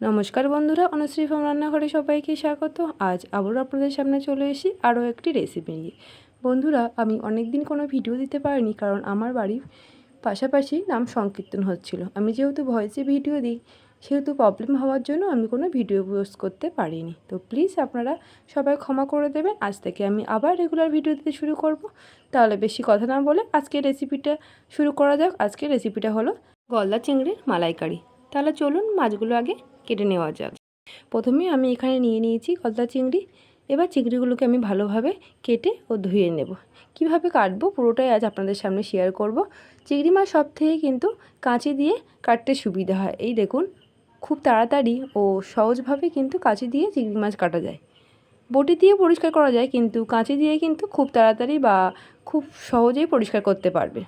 নমস্কার বন্ধুরা, অনুশ্রী ফোম রান্নাঘরে সবাইকে স্বাগত। আজ আবারও আপনাদের সামনে চলে এসেছি আরও একটি রেসিপি নিয়ে। বন্ধুরা, আমি অনেক দিন কোনো ভিডিও দিতে পারিনি কারণ আমার বাড়ির পাশাপাশি নাম সংকীর্তন হচ্ছিল। আমি যেহেতু ভয়েসে ভিডিও দিই, সেহেতু প্রবলেম হওয়ার জন্য আমি কোনো ভিডিও পোস্ট করতে পারিনি। তো প্লিজ আপনারা সবাই ক্ষমা করে দেবেন। আজ থেকে আমি আবার রেগুলার ভিডিও দিতে শুরু করব। তাহলে বেশি কথা না বলে আজকের রেসিপিটা শুরু করা যাক। আজকের রেসিপিটা হলো গলদা চিংড়ির মালাইকারি। তাহলে চলুন মাছগুলো আগে কেটে নেওয়া যাক। প্রথমে আমি এখানে নিয়ে নিয়েছি গলদা চিংড়ি। এবার চিংড়িগুলোকে আমি ভালোভাবে কেটে ও ধুয়ে নেব। কীভাবে কাটবো পুরোটাই আজ আপনাদের সামনে শেয়ার করব। চিংড়ি মাছ সব থেকে কিন্তু কাঁচি দিয়ে কাটতে সুবিধা হয়। এই দেখুন, খুব তাড়াতাড়ি ও সহজভাবে কিন্তু কাঁচি দিয়ে চিংড়ি মাছ কাটা যায়। বটি দিয়ে পরিষ্কার করা যায়, কিন্তু কাঁচি দিয়ে কিন্তু খুব তাড়াতাড়ি বা খুব সহজেই পরিষ্কার করতে পারবে।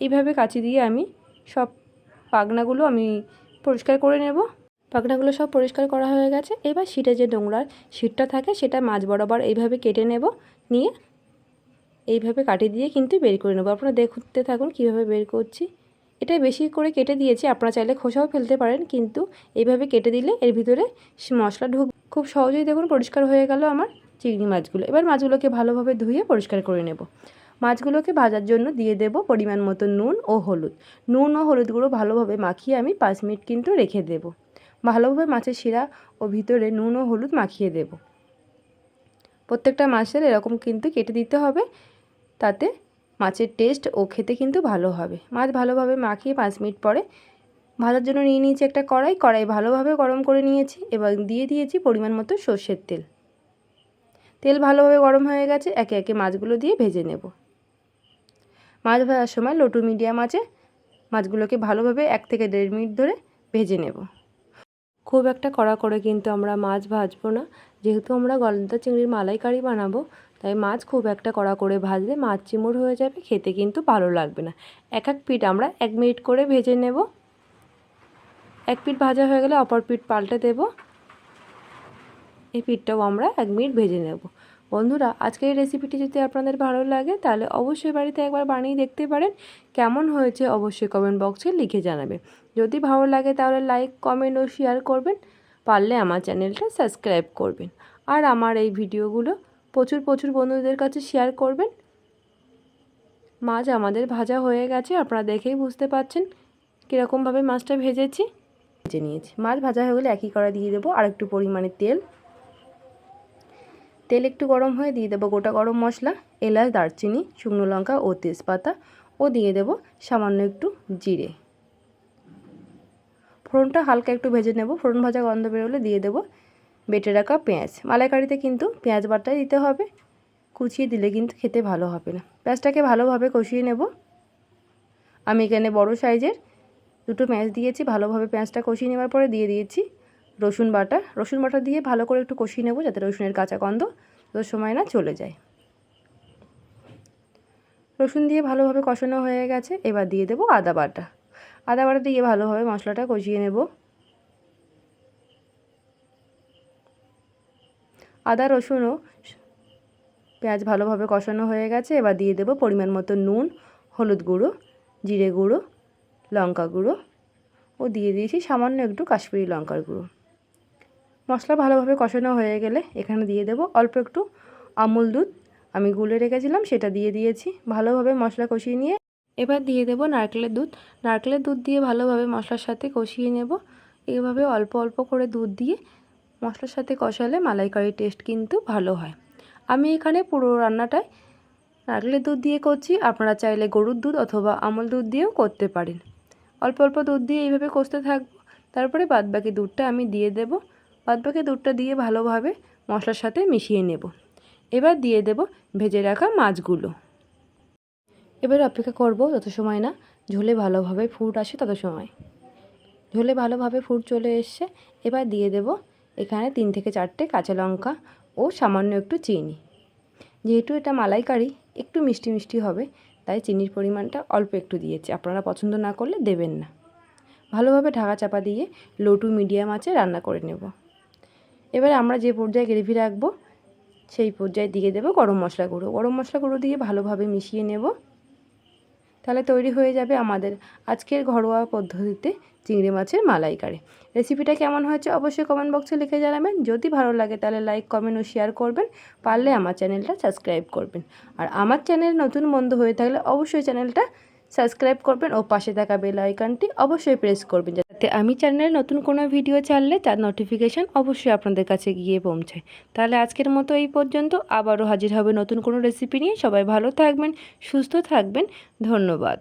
এইভাবে কাঁচি দিয়ে আমি সব পাগনাগুলো আমি পরিষ্কার করে নেব। পাখনাগুলো সব পরিষ্কার করা হয়ে গেছে। এবার শিটে যে নোংরার শিটটা থাকে, সেটা মাছ বরাবর এইভাবে কেটে নেব। নিয়ে এইভাবে কাটি দিয়ে কিন্তু বের করে নেব। আপনারা দেখতে থাকুন কীভাবে বের করছি। এটা বেশি করে কেটে দিয়েছি, আপনারা চাইলে খোসাও ফেলতে পারেন, কিন্তু এইভাবে কেটে দিলে এর ভিতরে মশলা ঢুক খুব সহজেই দেখুন পরিষ্কার হয়ে গেল আমার চিংড়ি মাছগুলো। এবার মাছগুলোকে ভালোভাবে ধুয়ে পরিষ্কার করে নেব। মাছগুলোকে ভাজার জন্য দিয়ে দেব পরিমাণ মতো নুন ও হলুদ। নুন ও হলুদ গুঁড়ো ভালোভাবে মাখিয়ে আমি পাঁচ মিনিট কিন্তু রেখে দেব। ভালোভাবে মাছের শিরা ও ভিতরে নুন ও হলুদ মাখিয়ে দেব। প্রত্যেকটা মাছের এরকম কিন্তু কেটে দিতে হবে, তাতে মাছের টেস্ট ও খেতে কিন্তু ভালো হবে। মাছ ভালোভাবে মাখিয়ে পাঁচ মিনিট পরে ভাজার জন্য নিয়ে নিয়েছি একটা কড়াই। কড়াই ভালোভাবে গরম করে নিয়েছি এবং দিয়ে দিয়েছি পরিমাণ মতো সর্ষের তেল। তেল ভালোভাবে গরম হয়ে গেছে, একে একে মাছগুলো দিয়ে ভেজে নেব। মাছ ভাজার সময় লোটু মিডিয়াম আছে মাছগুলোকে ভালোভাবে এক থেকে দেড় মিনিট ধরে ভেজে নেব। খুব একটা কড়া করে কিন্তু আমরা মাছ ভাজবো না। যেহেতু আমরা গলদা চিংড়ির মালাইকারি বানাবো, তাই মাছ খুব একটা কড়া করে ভাজলে মাছ চিমড় হয়ে যাবে, খেতে কিন্তু ভালো লাগবে না। এক এক পিঠ আমরা এক মিনিট করে ভেজে নেব। এক পিঠ ভাজা হয়ে গেলে অপর পিঠ পাল্টে দেব। এই পিঠটাও আমরা এক মিনিট ভেজে নেব। বন্ধুরা, আজকের এই রেসিপিটি যদি আপনাদের ভালো লাগে, তাহলে অবশ্যই বাড়িতে একবার বানিয়ে দেখতে পারেন। কেমন হয়েছে অবশ্যই কমেন্ট বক্সে লিখে জানাবে। যদি ভালো লাগে, তাহলে লাইক কমেন্ট ও শেয়ার করবেন। পারলে আমার চ্যানেলটা সাবস্ক্রাইব করবেন। আর আমার এই ভিডিওগুলো প্রচুর প্রচুর বন্ধুদের কাছে শেয়ার করবেন। মাছ আমাদের ভাজা হয়ে গেছে, আপনারা দেখেই বুঝতে পাচ্ছেন কীরকমভাবে মাছটা ভেজেছি। ভেজে নিয়েছি। মাছ ভাজা হয়ে গেলে একই করা দিয়ে দেবো আর একটু পরিমাণে তেল। তেল একটু গরম হয়ে দিয়ে দেবো গোটা গরম মশলা, এলাচ, দারচিনি, শুকনো লঙ্কা ও তেজপাতা ও দিয়ে দেব সামান্য একটু জিরে। ফোড়নটা হালকা একটু ভেজে নেব, ফোড়ন ভাজা গন্ধ বেরোলে দিয়ে দেব বেটে রাখা পেঁয়াজ। মালাইকারিতে কিন্তু পেঁয়াজ বাটা দিতে হবে, কুচিয়ে দিলে কিন্তু খেতে ভালো হবে না। পেঁয়াজটাকে ভালোভাবে কষিয়ে নেব। আমি এখানে বড় সাইজের দুটো পেঁয়াজ দিয়েছি, ভালোভাবে পেঁয়াজটা কষিয়ে নেওয়ার পরে দিয়ে দিয়েছি রসুন বাটা। রসুন বাটা দিয়ে ভালো করে একটু কষিয়ে নেব যাতে রসুনের কাঁচা গন্ধ তো সময় না চলে যায়। রসুন দিয়ে ভালোভাবে কষানো হয়ে গেছে। এবার দিয়ে দেবো আদা বাটা। আদা বাটা দিয়ে ভালোভাবে মশলাটা কষিয়ে নেব। আদা রসুনও পেঁয়াজ ভালোভাবে কষানো হয়ে গেছে। এবার দিয়ে দেবো পরিমাণ মতো নুন, হলুদ গুঁড়ো, জিরে গুঁড়ো, লঙ্কা গুঁড়ো। ও দিয়ে দিয়েছি সামান্য একটু কাশ্মীরি লঙ্কার গুঁড়ো। মশলা ভালোভাবে কষানো হয়ে গেলে এখানে দিয়ে দেব অল্প একটু আমুল দুধ। আমি গুলে রেখেছিলাম, সেটা দিয়ে দিয়েছি ভালোভাবে মশলা কষিয়ে নিয়ে। এবার দিয়ে দেব নারকেলের দুধ। নারকেলের দুধ দিয়ে ভালোভাবে মশলার সাথে কষিয়ে নেব। এইভাবে অল্প অল্প করে দুধ দিয়ে মশলার সাথে কষালে মালাইকারির টেস্ট কিন্তু ভালো হয়। আমি এখানে পুরো রান্নাটায় নারকেলের দুধ দিয়ে করছি। আপনারা চাইলে গরুর দুধ অথবা আমল দুধ দিয়েও করতে পারেন। অল্প অল্প দুধ দিয়ে এইভাবে কষতে থাকব। তারপরে বাদবাকি দুধটা আমি দিয়ে দেব। বাদবাকি দুধটা দিয়ে ভালোভাবে মশলার সাথে মিশিয়ে নেব। এবার দিয়ে দেব ভেজে রাখা মাছগুলো। এবার অপেক্ষা করব যত সময় না ঝোলে ভালোভাবে ফুট আসে তত সময়। ঝোলে ভালোভাবে ফুট চলে এসছে। এবার দিয়ে দেব এখানে তিন থেকে চারটে কাঁচা লঙ্কা ও সামান্য একটু চিনি। যেহেতু এটা মালাইকারি, একটু মিষ্টি মিষ্টি হবে, তাই চিনির পরিমাণটা অল্প একটু দিয়েছি। আপনারা পছন্দ না করলে দেবেন না। ভালোভাবে ঢাকা চাপা দিয়ে লো টু মিডিয়াম আছে রান্না করে নেব। এবার আমরা যে পর্যায়ে গ্রেভি রাখব, সেই পর্যায়ে দিয়ে দেবো গরম মশলা গুঁড়ো। গরম মশলা গুঁড়ো দিয়ে ভালোভাবে মিশিয়ে নেব। তাহলে তৈরি হয়ে যাবে আমাদের আজকের ঘরোয়া পদ্ধতিতে চিংড়ি মাছের মালাইকারি। রেসিপিটা কেমন হয়েছে অবশ্যই কমেন্ট বক্সে লিখে জানাবেন। যদি ভালো লাগে তাহলে লাইক কমেন্ট ও শেয়ার করবেন। পারলে আমার চ্যানেলটা সাবস্ক্রাইব করবেন। আর আমার চ্যানেল নতুন বন্ধু হয়ে থাকলে অবশ্যই চ্যানেলটা সাবস্ক্রাইব করবেন ও পাশে থাকা বেল আইকনটি অবশ্যই প্রেস করবেন যাতে আমি চ্যানেলে নতুন কোনো ভিডিও ছাড়লে তার নোটিফিকেশান অবশ্যই আপনাদের কাছে গিয়ে পৌঁছায়। তাহলে আজকের মতো এই পর্যন্ত। আবারও হাজির হবে নতুন কোনো রেসিপি নিয়ে। সবাই ভালো থাকবেন, সুস্থ থাকবেন। ধন্যবাদ।